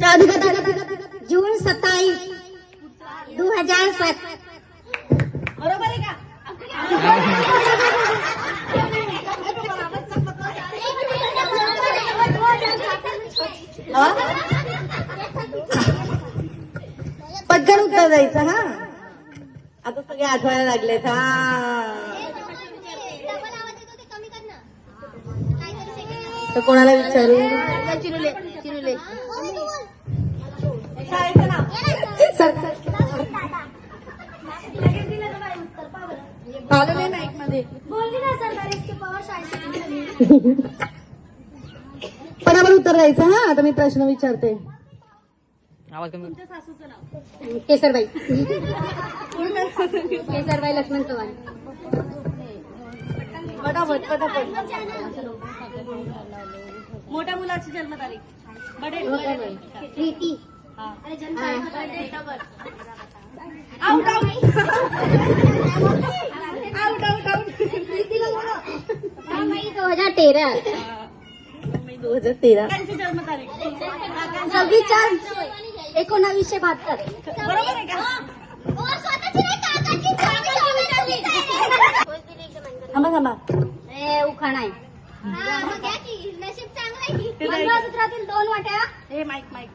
शादी जून सत्ताईस दो हजार सात बरोबर आहे का पटकन उत्तर द्यायचं हा? आता सगळे आठवायला लागलेत. हा. तर कोणाला विचारू? शाळेचं नाव सर आलं नाही माईकमध्ये बरोबर उत्तर द्यायचं हा? आता मी प्रश्न विचारते. तुमच्या सासूचं नाव केसरबाई. केसरबाई लक्ष्मण चव्हाण. पटापट पटापट. मोठ्या मुलाची जन्मतारीख. Preeti. Out out out out दो हजार तेरह दो हजार तेरह त्यांची जन्मतारीख. सव्वीस चार एकोणावीसशे बहात्तर. बरोबर आहे का? थांबा थांबा. उखाणा आहे. दोन वाट्या हे. Mic mic.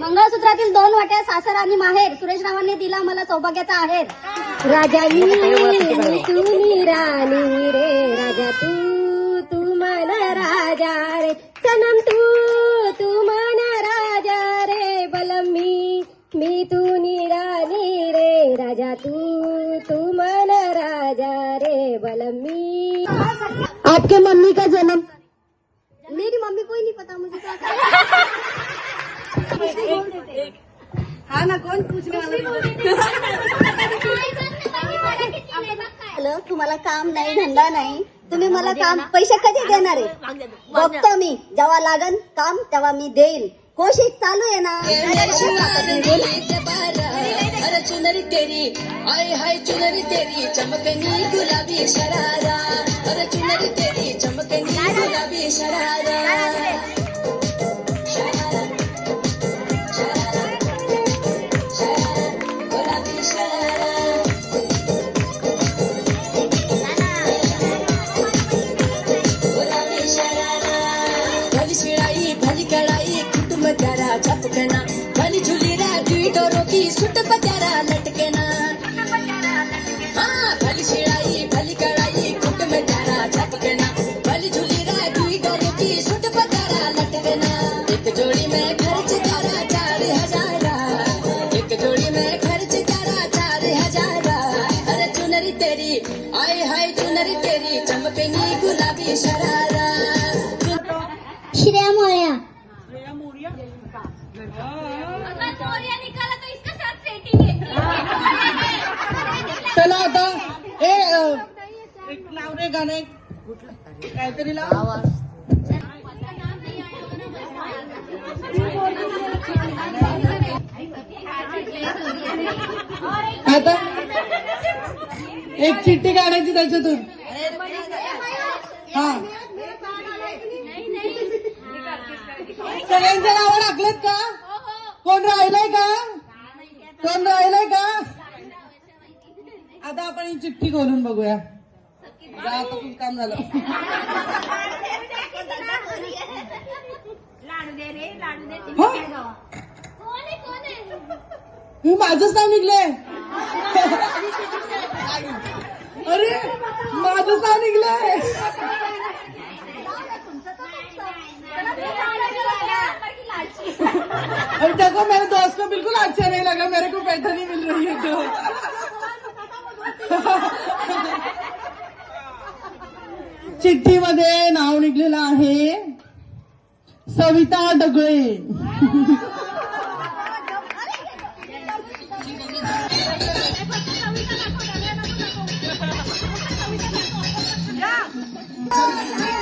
मंगळसूत्रातील दोन वाट्या सासर आणि माहेर. सुरेश रावांनी दिला मला सौभाग्याचा आहेर. राजा मी मी तू मी राणी रे. राजा तू तू मन राजा रे. सनम तू तू आपके मम्मी का जन्म। मेरी मम्मी कोई नहीं पता मुझे क्या हा ना कोण पूछने हॅलो तुम्हाला काम नाही धंदा नाही. तुम्ही मला काम पैसे कधी देणार आहे? बघतो मी. जेव्हा लागन काम तेव्हा मी देईल कोशिश चालू आहे ना? चुनरी तेरी हाय हाय चुनरी तेरी चमकनी गुलाबी शरारा। अरे चुनरी तेरी चमकनी गुलाबी शरारा, चला आता. ए एक लाव रे गाणे. काहीतरी लाव. आता एक चिठ्ठी काढायची त्याच्यातून. हा. सगळ्यांच्या नावं लागलेत का? कोण राहिलंय का? कोण राहिलंय का? आता आपण ही चिठ्ठी खोलून बघूया. आता काम झालं. हो? मी माझंच नाव निघलंय अरे माझंच नाव निघलंय. अब देखो मेरे दोस्त को बिल्कुल अच्छा नहीं लगा मेरे को पैसा नहीं मिल रही है तो। मधे नाव निकले सविता डगळे.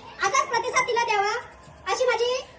असाच प्रतिसाद तिला द्यावा. अशी माझी